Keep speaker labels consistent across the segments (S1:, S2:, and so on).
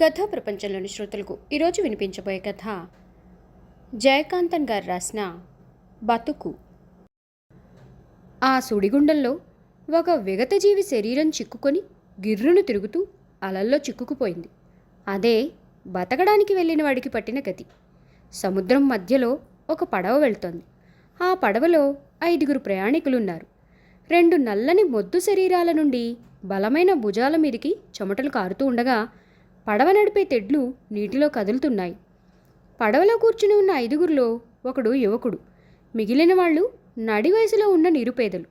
S1: కథా ప్రపంచంలోని శ్రోతలకు ఈరోజు వినిపించబోయే కథ జయకాంతన్ గారు రాసిన బతుకు. ఆ సుడిగుండంలో ఒక విగతజీవి శరీరం చిక్కుకొని గిర్రును తిరుగుతూ అలల్లో చిక్కుకుపోయింది. అదే బతకడానికి వెళ్ళిన వాడికి పట్టిన గతి. సముద్రం మధ్యలో ఒక పడవ వెళ్తోంది. ఆ పడవలో ఐదుగురు ప్రయాణికులున్నారు. రెండు నల్లని మొద్దు శరీరాల నుండి బలమైన భుజాల మీదికి చెమటలు కారుతూ ఉండగా పడవ నడిపే తెడ్లు నీటిలో కదులుతున్నాయి. పడవలో కూర్చుని ఉన్న ఐదుగురిలో ఒకడు యువకుడు. మిగిలిన వాళ్ళు నడి వయసులో ఉన్న నిరుపేదలు.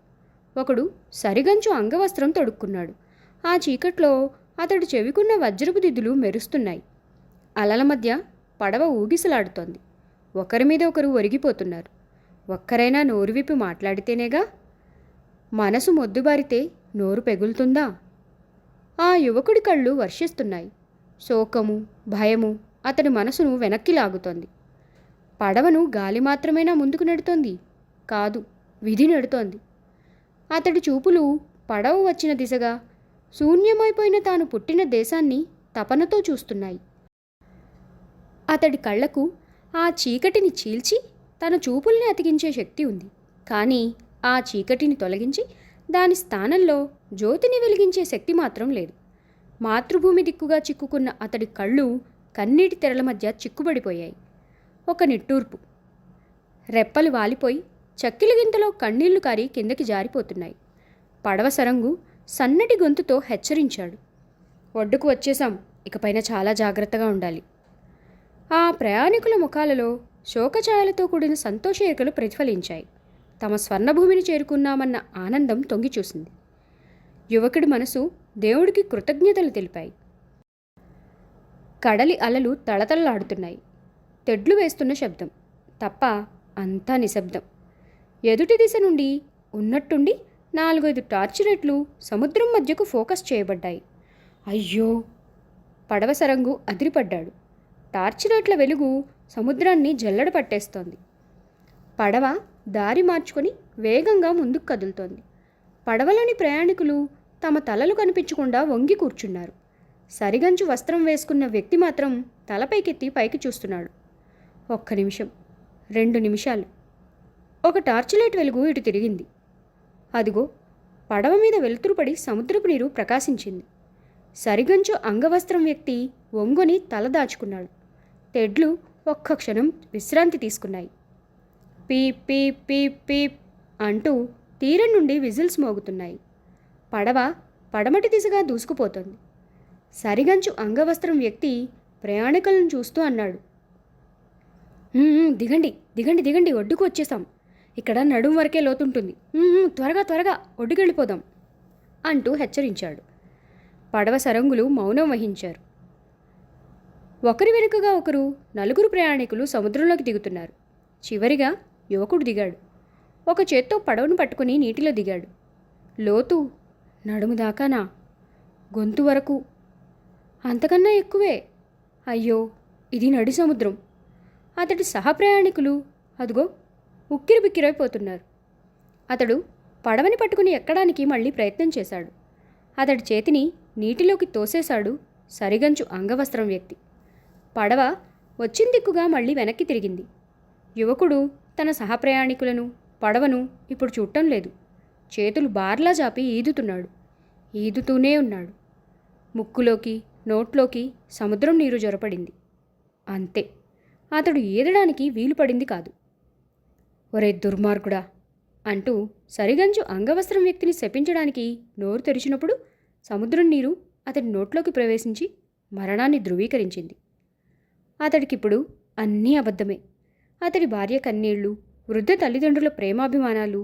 S1: ఒకడు సరిగంచు అంగవస్త్రం తొడుక్కున్నాడు. ఆ చీకట్లో అతడు చెవికున్న వజ్రపు దిద్దులు మెరుస్తున్నాయి. అలల మధ్య పడవ ఊగిసలాడుతోంది. ఒకరి మీద ఒకరు ఒరిగిపోతున్నారు. ఒక్కరైనా నోరు విప్పి మాట్లాడితేనేగా? మనసు మొద్దుబారితే నోరు పెగులుతుందా? ఆ యువకుడి కళ్ళు వర్షిస్తున్నాయి. శోకము భయము అతడి మనసును వెనక్కి లాగుతోంది. పడవను గాలి మాత్రమేనా ముందుకు నెడుతోంది? కాదు విధి నెడుతోంది. అతడి చూపులు పడవ వచ్చిన దిశగా శూన్యమైపోయిన తాను పుట్టిన దేశాన్ని తపనతో చూస్తున్నాయి. అతడి కళ్ళకు ఆ చీకటిని చీల్చి తన చూపుల్ని అతికించే శక్తి ఉంది. కానీ ఆ చీకటిని తొలగించి దాని స్థానంలో జ్యోతిని వెలిగించే శక్తి మాత్రం లేదు. మాతృభూమి దిక్కుగా చిక్కుకున్న అతడి కళ్ళు కన్నీటి తెరల మధ్య చిక్కుబడిపోయాయి. ఒక నిట్టూర్పు. రెప్పలు వాలిపోయి చక్కిలి గింతలో కన్నీళ్ళు కారి కిందకి జారిపోతున్నాయి. పడవ సరంగు సన్నటి గొంతుతో హెచ్చరించాడు. ఒడ్డుకు వచ్చేశాం. ఇకపైన చాలా జాగ్రత్తగా ఉండాలి. ఆ ప్రయాణికుల ముఖాలలో శోకఛాయలతో కూడిన సంతోషేరికలు ప్రతిఫలించాయి. తమ స్వర్ణభూమిని చేరుకున్నామన్న ఆనందం తొంగిచూసింది. యువకుడి మనసు దేవుడికి కృతజ్ఞతలు తెలిపాయి. కడలి అలలు తళతళలాడుతున్నాయి. తెడ్లు వేస్తున్న శబ్దం. తప్ప అంతా నిశ్శబ్దం. ఎదుటి దిశ నుండి ఉన్నట్టుండి నాలుగైదు టార్చ్ రేట్లు సముద్రం మధ్యకు ఫోకస్ చేయబడ్డాయి. అయ్యో! పడవ సరంగు అదిరిపడ్డాడు. టార్చ్ రేట్ల వెలుగు సముద్రాన్ని జల్లడ పట్టేస్తోంది. పడవ దారి మార్చుకొని వేగంగా ముందుకు కదులుతోంది. పడవలోని ప్రయాణికులు తమ తలలు కనిపించకుండా వంగి కూర్చున్నారు. సరిగంచు వస్త్రం వేసుకున్న వ్యక్తి మాత్రం తలపైకెత్తి పైకి చూస్తున్నాడు. ఒక్క నిమిషం రెండు నిమిషాలు. ఒక టార్చ్ లైట్ వెలుగు ఇటు తిరిగింది. అదిగో పడవ మీద వెలుతురుపడి సముద్రపు నీరు ప్రకాశించింది. సరిగంచు అంగవస్త్రం వ్యక్తి ఒంగొని తల దాచుకున్నాడు. తెడ్లు ఒక్క క్షణం విశ్రాంతి తీసుకున్నాయి. పీప్ పీప్ పీప్ పీప్ అంటూ తీరం నుండి విజిల్స్ మోగుతున్నాయి. పడవ పడమటి దిశగా దూసుకుపోతుంది. సరిగంచు అంగవస్త్రం వ్యక్తి ప్రయాణికులను చూస్తూ అన్నాడు. దిగండి దిగండి దిగండి ఒడ్డుకు వచ్చేసాం. ఇక్కడ నడుం వరకే లోతుంటుంది. త్వరగా త్వరగా ఒడ్డుకెళ్ళిపోదాం అంటూ హెచ్చరించాడు. పడవ సరంగులు మౌనం వహించారు. ఒకరి వెనుకగా ఒకరు నలుగురు ప్రయాణికులు సముద్రంలోకి దిగుతున్నారు. చివరిగా యువకుడు దిగాడు. ఒక చేత్తో పడవను పట్టుకుని నీటిలో దిగాడు. లోతు నడుము దాకానా గొంతు వరకు. అంతకన్నా ఎక్కువే. అయ్యో ఇది నడి సముద్రం. అతడి సహప్రయాణికులు అదిగో ఉక్కిరి బిక్కిరైపోతున్నారు అతడు పడవని పట్టుకుని ఎక్కడానికి మళ్ళీ ప్రయత్నం చేశాడు. అతడి చేతిని నీటిలోకి తోసేశాడు సరిగంచు అంగవస్త్రం వ్యక్తి. పడవ వచ్చిన దిక్కుగా మళ్ళీ వెనక్కి తిరిగింది. యువకుడు తన సహప్రయాణికులను పడవను ఇప్పుడు చూడటం లేదు. చేతులు బార్లా చాపి ఈదుతున్నాడు. ఈదుతూనే ఉన్నాడు. ముక్కులోకి నోట్లోకి సముద్రం నీరు జొరపడింది. అంతే అతడు ఈదడానికి వీలు పడింది కాదు. ఒరే దుర్మార్గుడా! అంటూ సరిగంజు అంగవస్త్రం వ్యక్తిని శపించడానికి నోరు తెరిచినప్పుడు సముద్రం నీరు అతడి నోట్లోకి ప్రవేశించి మరణాన్ని ధృవీకరించింది. అతడికిప్పుడు అన్నీ అబద్ధమే. అతడి భార్య కన్నీళ్ళు వృద్ధ తల్లిదండ్రుల ప్రేమాభిమానాలు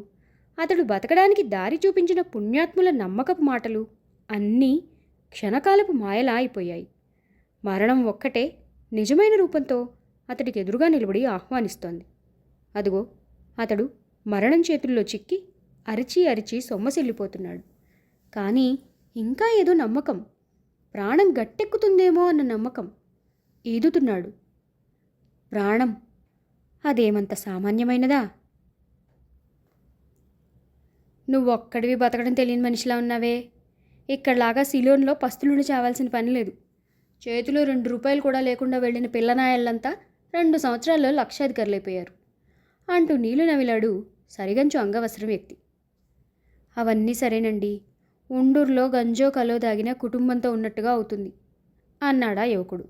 S1: అతడు బతకడానికి దారి చూపించిన పుణ్యాత్ముల నమ్మకపు మాటలు అన్నీ క్షణకాలపు మాయలా అయిపోయాయి. మరణం ఒక్కటే నిజమైన రూపంతో అతడికి ఎదురుగా నిలబడి ఆహ్వానిస్తోంది. అదిగో అతడు మరణం చేతుల్లో చిక్కి అరిచి అరిచి సొమ్మసిల్లిపోతున్నాడు. కానీ ఇంకా ఏదో నమ్మకం ప్రాణం గట్టెక్కుతుందేమో అన్న నమ్మకం ఈదుతున్నాడు. ప్రాణం అదేమంత సామాన్యమైనదా? నువ్వు ఒక్కడివి బతకడం తెలియని మనిషిలా ఉన్నావే. ఇక్కడలాగా సిలోన్లో పస్తులుండి చావాల్సిన పని లేదు. చేతిలో రెండు రూపాయలు కూడా లేకుండా వెళ్ళిన పిల్లనాయళ్ళంతా రెండు సంవత్సరాల్లో లక్షాధికారులైపోయారు అంటూ నీలు నవిలాడు సరిగంచు అంగవస్త్రం వ్యక్తి. అవన్నీ సరేనండి. ఉండూరులో గంజో కలో దాగిన కుటుంబంతో ఉన్నట్టుగా అవుతుంది అన్నాడా యువకుడు.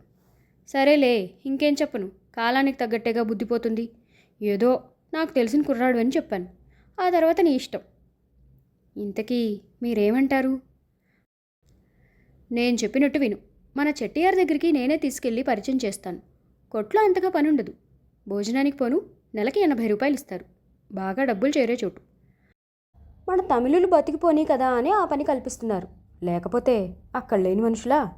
S1: సరేలే ఇంకేం చెప్పను. కాలానికి తగ్గట్టేగా బుద్ధిపోతుంది ఏదో నాకు తెలిసిన కుర్రాడు అని చెప్పాను. ఆ తర్వాత నీ ఇష్టం. ఇంతకీ మీరేమంటారు? నేను చెప్పినట్టు విను. మన చెట్టియార్ దగ్గరికి నేనే తీసుకెళ్ళి పరిచయం చేస్తాను. కొట్లో అంతగా పనుండదు. భోజనానికి పోను నెలకి ఎనభై రూపాయలు ఇస్తారు. బాగా డబ్బులు చేరే చోటు. మన తమిళులు బతికిపోని కదా అని ఆ పని కల్పిస్తున్నారు. లేకపోతే అక్కడ లేని మనుషులా?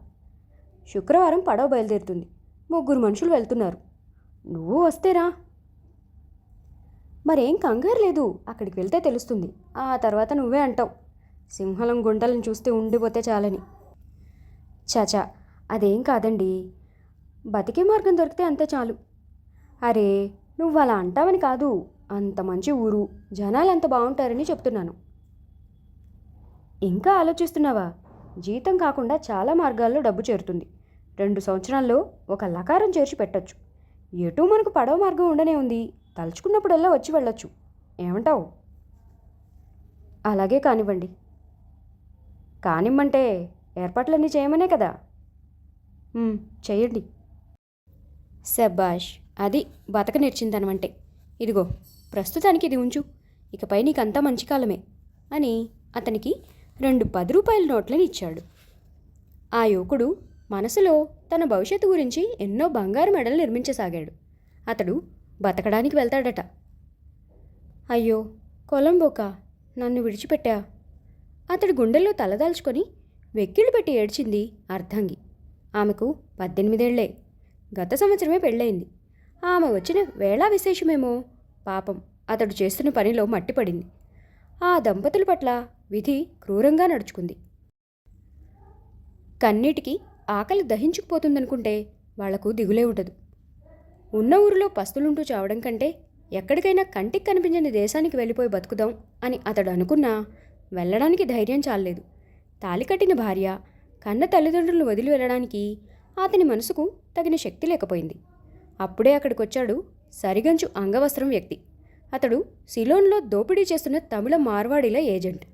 S1: శుక్రవారం పడవ బయలుదేరుతుంది. ముగ్గురు మనుషులు వెళ్తున్నారు. నువ్వు వస్తేరా మరేం కంగారు లేదు అక్కడికి వెళ్తే తెలుస్తుంది. ఆ తర్వాత నువ్వే అంటావు. సింహలం గుంటలను చూస్తే ఉండిపోతే చాలని. చాచా అదేం కాదండి. బతికే మార్గం దొరికితే అంతే చాలు. అరే నువ్వు అలా అంటావని కాదు. అంత మంచి ఊరు. జనాలు అంత బాగుంటారని చెప్తున్నాను. ఇంకా ఆలోచిస్తున్నావా? జీతం కాకుండా చాలా మార్గాల్లో డబ్బు చేరుతుంది. రెండు సంవత్సరాల్లో ఒక లకారం చేర్చి పెట్టొచ్చు. ఎటు మనకు పడవ మార్గం ఉండనే ఉంది. తలుచుకున్నప్పుడల్లా వచ్చి వెళ్ళొచ్చు. ఏమంటావు? అలాగే కానివ్వండి. కానిమ్మంటే ఏర్పాట్లన్నీ చేయమనే కదా? చేయండి. చెయ్యండి శబాష్ అది బతక నేర్చిందనమంటే. ఇదిగో ప్రస్తుతానికి ఇది ఉంచు. ఇకపై నీకంతా మంచి కాలమే అని అతనికి రెండు పది రూపాయల నోట్లను ఇచ్చాడు. ఆ యువకుడు మనసులో తన భవిష్యత్తు గురించి ఎన్నో బంగారు మెడలు నిర్మించసాగాడు. అతడు బతకడానికి వెళ్తాడట. అయ్యో కొలంబోక నన్ను విడిచిపెట్టా. అతడి గుండెల్లో తలదాల్చుకొని వెక్కిళ్ళు పెట్టి ఏడ్చింది అర్ధంగి. ఆమెకు పద్దెనిమిదేళ్ళే. గత సంవత్సరమే పెళ్ళయింది. ఆమె వచ్చిన వేళా విశేషమేమో? పాపం అతడు చేస్తున్న పనిలో మట్టిపడింది. ఆ దంపతుల పట్ల విధి క్రూరంగా నడుచుకుంది. కన్నీటికి ఆకలి దహించుకుపోతుందనుకుంటే వాళ్ళకు దిగులే ఉండదు ఉన్న ఊరిలో పస్తులుంటూ చావడం కంటే ఎక్కడికైనా కంటికి కనిపించని దేశానికి వెళ్ళిపోయి బతుకుదాం అని అతడు అనుకున్నా వెళ్ళడానికి ధైర్యం చాలలేదు. తాలి కట్టిన భార్య కన్న తల్లిదండ్రులను వదిలి వెళ్ళడానికి అతని మనసుకు తగిన శక్తి లేకపోయింది. అప్పుడే అక్కడికొచ్చాడు సరిగంచు అంగవస్త్రం వ్యక్తి. అతడు సిలోన్లో దోపిడీ చేస్తున్న తమిళ మార్వాడీల ఏజెంట్.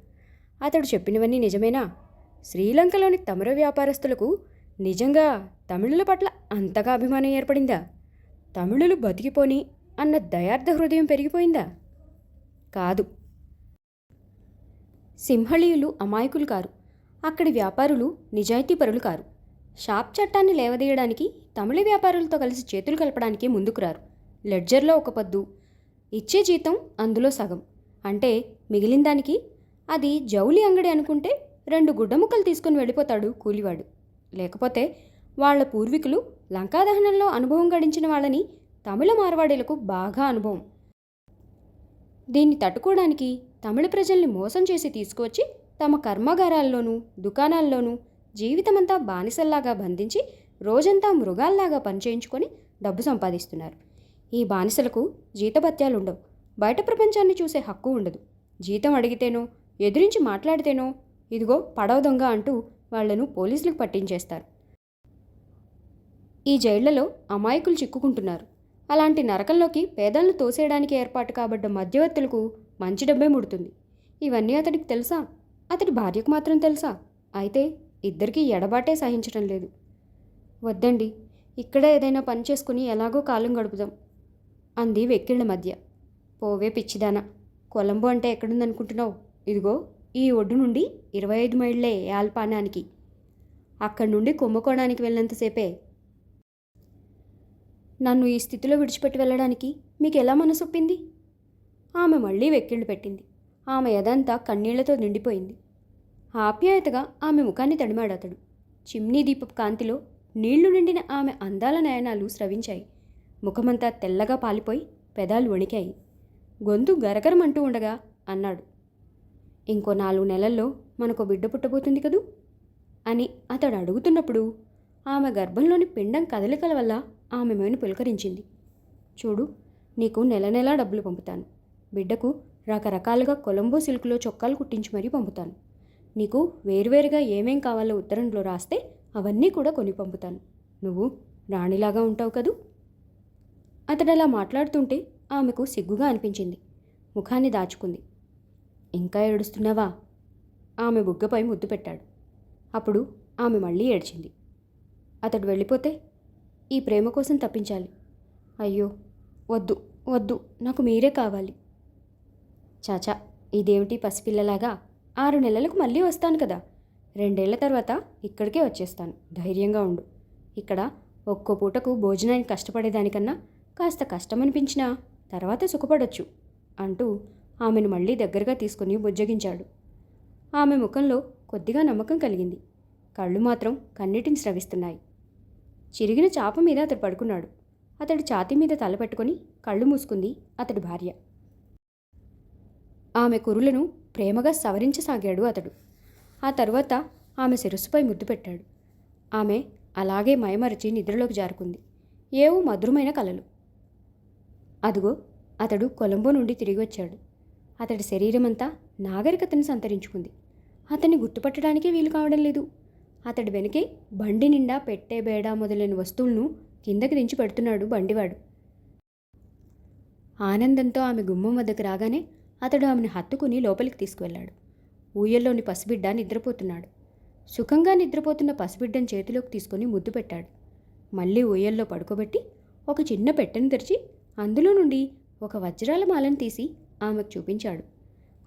S1: అతడు చెప్పినవన్నీ నిజమేనా? శ్రీలంకలోని తమిళ వ్యాపారస్తులకు నిజంగా తమిళుల పట్ల అంతగా అభిమానం ఏర్పడిందా? తమిళులు బతికిపోని అన్న దయార్థ హృదయం పెరిగిపోయిందా? కాదు. సింహళీయులు అమాయకులు కారు. అక్కడి వ్యాపారులు నిజాయితీపరులు కారు. షాప్ చట్టాన్ని లేవదీయడానికి తమిళ వ్యాపారులతో కలిసి చేతులు కలపడానికి ముందుకు రారు లెడ్జర్లో ఒక పద్దు. ఇచ్చే జీతం అందులో సగం. అంటే మిగిలిన దానికి? అది జౌలి అంగడి అనుకుంటే రెండు గుడ్డ ముక్కలు తీసుకుని వెళ్ళిపోతాడు కూలివాడు. లేకపోతే వాళ్ళ పూర్వీకులు లంకాదహనంలో అనుభవం గడించిన వాళ్ళని తమిళ మార్వాడీలకు బాగా అనుభవం. దీన్ని తట్టుకోవడానికి తమిళ ప్రజల్ని మోసం చేసి తీసుకువచ్చి తమ కర్మాగారాల్లోనూ దుకాణాల్లోనూ జీవితమంతా బానిసల్లాగా బంధించి రోజంతా మృగాల్లాగా పనిచేయించుకొని డబ్బు సంపాదిస్తున్నారు. ఈ బానిసలకు జీతభత్యాలుండవు. బయట ప్రపంచాన్ని చూసే హక్కు ఉండదు. జీతం అడిగితేనో ఎదిరించి మాట్లాడితేనో ఇదిగో పడవ దొంగ అంటూ వాళ్ళను పోలీసులకు పట్టించేస్తారు. ఈ జైళ్ళలో అమాయకులు చిక్కుకుంటున్నారు. అలాంటి నరకంలోకి పేదలను తోసేయడానికి ఏర్పాటు కాబడ్డ మధ్యవర్తులకు మంచి డబ్బే ముడుతుంది. ఇవన్నీ అతడికి తెలుసా? అతడి భార్యకు మాత్రం తెలుసా? అయితే ఇద్దరికీ ఎడబాటే సహించడం లేదు. వద్దండి ఇక్కడే ఏదైనా పని చేసుకుని ఎలాగో కాలం గడుపుదాం అంది వెక్కిళ్ళ మధ్య. పోవే పిచ్చిదానా కొలంబో అంటే ఎక్కడుందనుకుంటున్నావు? ఇదిగో ఈ ఒడ్డు నుండి ఇరవై ఐదు మైళ్ళే యాల్పానానికి. అక్కడి నుండి కుంభకోణానికి వెళ్ళినంతసేపే నన్ను ఈ స్థితిలో విడిచిపెట్టి వెళ్ళడానికి మీకు ఎలా మనసొప్పింది ఆమె మళ్ళీ వెక్కిళ్ళు పెట్టింది. ఆమె ఎదంతా కన్నీళ్ళతో నిండిపోయింది. ఆప్యాయతగా ఆమె ముఖాన్ని తడిమాడతడు చిమ్నీ దీపపు కాంతిలో నీళ్ళు నిండిన ఆమె అందాల నయనాలు స్రవించాయి. ముఖమంతా తెల్లగా పాలిపోయి పెదాలు వణికాయి. గొంతు గరగరమంటూ ఉండగా అన్నాడు. ఇంకో నాలుగు నెలల్లో మనకు బిడ్డ పుట్టబోతుంది కదూ? అని అతడు అడుగుతున్నప్పుడు ఆమె గర్భంలోని పిండం కదలికల వల్ల ఆమె మేను పులకరించింది. చూడు నీకు నెల నెలా డబ్బులు పంపుతాను. బిడ్డకు రకరకాలుగా కొలంబో సిల్క్లో చొక్కాలు కుట్టించి మరీ పంపుతాను. నీకు వేరువేరుగా ఏమేం కావాలో ఉత్తరంలో రాస్తే అవన్నీ కూడా కొని పంపుతాను. నువ్వు రాణిలాగా ఉంటావు కదూ? అతడు అలా మాట్లాడుతుంటే ఆమెకు సిగ్గుగా అనిపించింది. ముఖాన్ని దాచుకుంది. ఇంకా ఏడుస్తున్నావా? ఆమె బుగ్గపై ముద్దు పెట్టాడు. అప్పుడు ఆమె మళ్ళీ ఏడ్చింది. అతడు వెళ్ళిపోతే ఈ ప్రేమ కోసం తప్పించాలి. అయ్యో వద్దు వద్దు నాకు మీరే కావాలి. చాచా ఇదేమిటి పసిపిల్లలాగా? ఆరు నెలలకు మళ్ళీ వస్తాను కదా. రెండేళ్ళ తర్వాత ఇక్కడికే వచ్చేస్తాను. ధైర్యంగా ఉండు. ఇక్కడ ఒక్కో పూటకు భోజనానికి కష్టపడేదానికన్నా కాస్త కష్టమనిపించినా తర్వాత సుఖపడొచ్చు అంటూ ఆమెను మళ్ళీ దగ్గరగా తీసుకుని బుజ్జగించాడు. ఆమె ముఖంలో కొద్దిగా నమ్మకం కలిగింది. కళ్ళు మాత్రం కన్నీటిని స్రవిస్తున్నాయి. చిరిగిన చాప మీద అతడు పడుకున్నాడు. అతడి ఛాతీ మీద తల పెట్టుకొని కళ్ళు మూసుకుంది అతడి భార్య. ఆమె కురులను ప్రేమగా సవరించసాగాడు అతడు. ఆ తరువాత ఆమె శిరస్సుపై ముద్దు పెట్టాడు. ఆమె అలాగే మయమరిచి నిద్రలోకి జారుకుంది. ఏవో మధురమైన కలలు. అదుగో అతడు కొలంబో నుండి తిరిగి వచ్చాడు. అతడి శరీరమంతా నాగరికతను సంతరించుకుంది. అతన్ని గుర్తుపట్టడానికే వీలు కావడం లేదు. అతడి వెనకే బండి నిండా పెట్టే బేడా మొదలైన వస్తువులను కిందకి దించి పెడుతున్నాడు బండివాడు. ఆనందంతో ఆమె గుమ్మం వద్దకు రాగానే అతడు ఆమెను హత్తుకుని లోపలికి తీసుకువెళ్ళాడు. ఊయల్లోని పసిబిడ్డ నిద్రపోతున్నాడు. సుఖంగా నిద్రపోతున్న పసిబిడ్డను చేతిలోకి తీసుకొని ముద్దు పెట్టాడు. మళ్ళీ ఊయల్లో పడుకోబెట్టి ఒక చిన్న పెట్టెను తెరిచి అందులో నుండి ఒక వజ్రాల మాలను తీసి ఆమెకు చూపించాడు.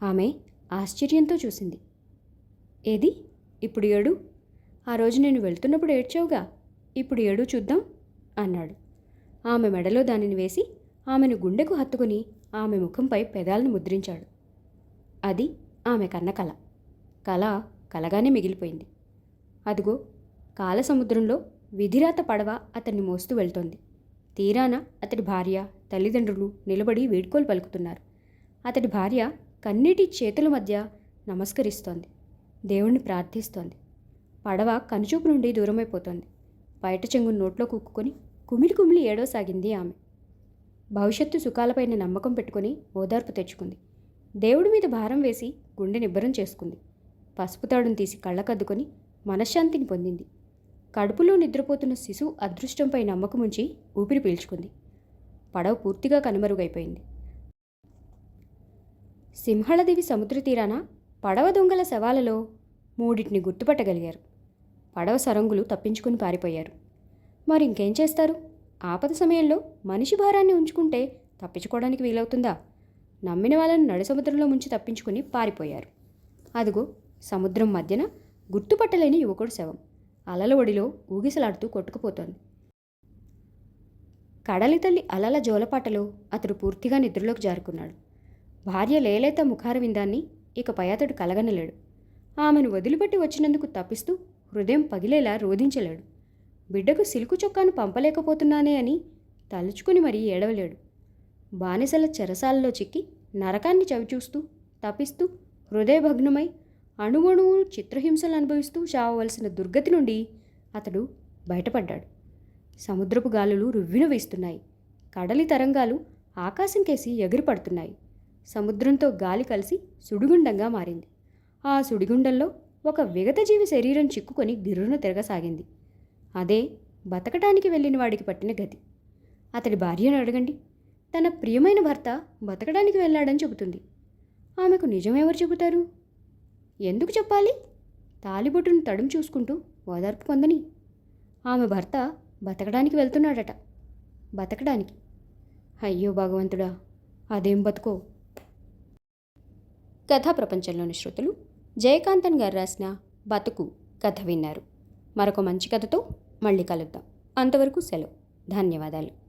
S1: ఆమె ఆశ్చర్యంతో చూసింది. ఏది? ఇప్పుడు ఏడు? ఆ రోజు నేను వెళ్తున్నప్పుడు ఏడ్చావుగా? ఇప్పుడు ఏడు చూద్దాం అన్నాడు. ఆమె మెడలో దానిని వేసి ఆమెను గుండెకు హత్తుకుని ఆమె ముఖంపై పెదాలను ముద్రించాడు. అది ఆమె కన్న కళ కళ కలగానే మిగిలిపోయింది. అదిగో కాలసముద్రంలో విధిరాత పడవ అతన్ని మోస్తూ వెళ్తోంది. తీరాన అతడి భార్య తల్లిదండ్రులు నిలబడి వీడ్కోలు పలుకుతున్నారు. అతడి భార్య కన్నీటి చేతుల మధ్య నమస్కరిస్తోంది. దేవుణ్ణి ప్రార్థిస్తోంది. పడవ కనుచూపు నుండి దూరమైపోతోంది. బయట చెంగు నోట్లో కుక్కుకొని కుమిలి కుమిలి ఏడవసాగింది ఆమె. భవిష్యత్తు సుఖాలపైన నమ్మకం పెట్టుకొని ఓదార్పు తెచ్చుకుంది. దేవుడి మీద భారం వేసి గుండె నిబ్బరం చేసుకుంది. పసుపు తాడును తీసి కళ్ళకద్దుకొని మనశ్శాంతిని పొందింది. కడుపులో నిద్రపోతున్న శిశువు అదృష్టంపై నమ్మకం ఉంచి ఊపిరి పీల్చుకుంది. పడవ పూర్తిగా కనుమరుగైపోయింది. సింహళదేవి సముద్ర తీరాన పడవ దొంగల శవాలలో మూడింటిని గుర్తుపట్టగలిగారు. పడవ సరంగులు తప్పించుకుని పారిపోయారు. మరి ఇంకేం చేస్తారు? ఆపద సమయంలో మనిషి భారాన్ని ఉంచుకుంటే తప్పించుకోవడానికి వీలవుతుందా? నమ్మిన వాళ్ళను నడిసముద్రంలో ముంచి తప్పించుకుని పారిపోయారు. అదిగో సముద్రం మధ్యన గుర్తుపట్టలేని యువకుడు శవం. అలల ఒడిలో ఊగిసలాడుతూ కొట్టుకుపోతోంది. కడలి తల్లి అలల జోలపాటలో అతడు పూర్తిగా నిద్రలోకి జారుకున్నాడు. భార్య లేలేత ముఖార విందాన్ని ఇకపై అతడు కలగనలేడు. ఆమెను వదిలిపెట్టి వచ్చినందుకు తప్పిస్తూ హృదయం పగిలేలా రోధించలేడు. బిడ్డకు సిల్కు చొక్కాను పంపలేకపోతున్నానే అని తలుచుకుని మరీ ఏడవలేడు. బానిసల చెరసాలలో చిక్కి నరకాన్ని చవిచూస్తూ తపిస్తూ హృదయభగ్నమై అణువణువు చిత్రహింసలు అనుభవిస్తూ చావవలసిన దుర్గతి నుండి అతడు బయటపడ్డాడు. సముద్రపు గాలులు రువ్విన వేస్తున్నాయి. కడలి తరంగాలు ఆకాశం కేసి ఎగిరిపడుతున్నాయి. సముద్రంతో గాలి కలిసి సుడిగుండంగా మారింది. ఆ సుడిగుండంలో ఒక విగతజీవి శరీరం చిక్కుకొని గిర్రున తిరగసాగింది. అదే బతకటానికి వెళ్ళిన వాడికి పట్టిన గతి. అతడి భార్యను అడగండి. తన ప్రియమైన భర్త బతకడానికి వెళ్ళాడని చెబుతుంది. ఆమెకు నిజమెవరు చెబుతారు? ఎందుకు చెప్పాలి? తాలిబొట్టును తడుం చూసుకుంటూ ఓదార్పు పొందని. ఆమె భర్త బతకడానికి వెళ్తున్నాడట. బతకడానికి. అయ్యో భగవంతుడా అదేం బతుకో? కథా ప్రపంచంలోని శ్రోతలు జయకాంతన్ గారు రాసిన బతుకు కథ విన్నారు. మరొక మంచి కథతో మళ్ళీ కలుద్దాం. అంతవరకు సెలవు. ధన్యవాదాలు.